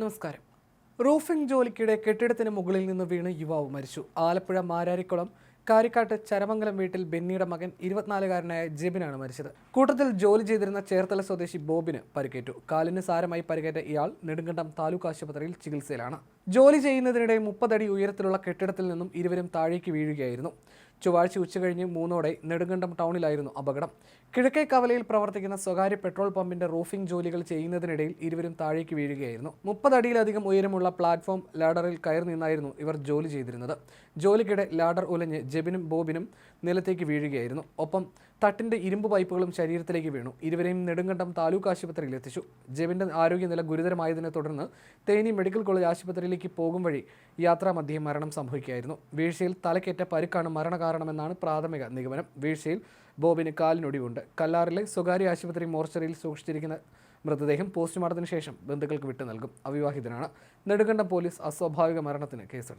നമസ്കാരം. റൂഫിംഗ് ജോലിക്കിടെ കെട്ടിടത്തിന് മുകളിൽ നിന്ന് വീണ് യുവാവ് മരിച്ചു. ആലപ്പുഴ മാരാരിക്കുളം കാരിക്കാട്ട് ചരമംഗലം വീട്ടിൽ ബെന്നിയുടെ മകൻ ഇരുപത്തിനാലുകാരനായ ജെബിനാണ് മരിച്ചത്. കൂട്ടത്തിൽ ജോലി ചെയ്തിരുന്ന ചേർത്തല സ്വദേശി ബോബിന് പരിക്കേറ്റു. കാലിന് സാരമായി പരിക്കേറ്റ ഇയാൾ നെടുങ്കണ്ടം താലൂക്ക് ആശുപത്രിയിൽ ചികിത്സയിലാണ്. ജോലി ചെയ്യുന്നതിനിടെ മുപ്പതടി ഉയരത്തിലുള്ള കെട്ടിടത്തിൽ നിന്നും ഇരുവരും താഴേക്ക് വീഴുകയായിരുന്നു. ചൊവ്വാഴ്ച ഉച്ചകഴിഞ്ഞ് മൂന്നോടെ നെടുങ്കണ്ടം ടൗണിലായിരുന്നു അപകടം. കിഴക്കേ കവലയിൽ പ്രവർത്തിക്കുന്ന സ്വകാര്യ പെട്രോൾ പമ്പിന്റെ റൂഫിംഗ് ജോലികൾ ചെയ്യുന്നതിനിടയിൽ ഇരുവരും താഴേക്ക് വീഴുകയായിരുന്നു. മുപ്പതടിയിലധികം ഉയരമുള്ള പ്ലാറ്റ്ഫോം ലാഡറിൽ കയറി നിന്നായിരുന്നു ഇവർ ജോലി ചെയ്തിരുന്നത്. ജോലിക്കിടെ ലാഡർ ഉലഞ്ഞ് ജെബിനും ബോബിനും നിലത്തേക്ക് വീഴുകയായിരുന്നു. ഒപ്പം തട്ടിന്റെ ഇരുമ്പ് പൈപ്പുകളും ശരീരത്തിലേക്ക് വീണു. ഇരുവരെയും നെടുങ്കണ്ടം താലൂക്ക് ആശുപത്രിയിൽ എത്തിച്ചു. ജെബിന്റെ ആരോഗ്യനില ഗുരുതരമായതിനെ തുടർന്ന് തേനി മെഡിക്കൽ കോളേജ് ആശുപത്രിയിലേക്ക് പോകും വഴി യാത്രാമധ്യേ മരണം സംഭവിക്കുകയായിരുന്നു. വീഴ്ചയിൽ തലക്കേറ്റ പരുക്കാണ് മരണകാരണമെന്നാണ് പ്രാഥമിക നിഗമനം. വീഴ്ചയിൽ ബോബിന് കാലിനൊടിവുണ്ട്. കല്ലാറിലെ സ്വകാര്യ ആശുപത്രി മോർച്ചറിയിൽ സൂക്ഷിച്ചിരിക്കുന്ന മൃതദേഹം പോസ്റ്റ്മോർട്ടത്തിന് ശേഷം ബന്ധുക്കൾക്ക് വിട്ടു നൽകും അവിവാഹിതനാണ്. നെടുകണ്ട പോലീസ് അസ്വാഭാവിക മരണത്തിന് കേസെടുത്തു.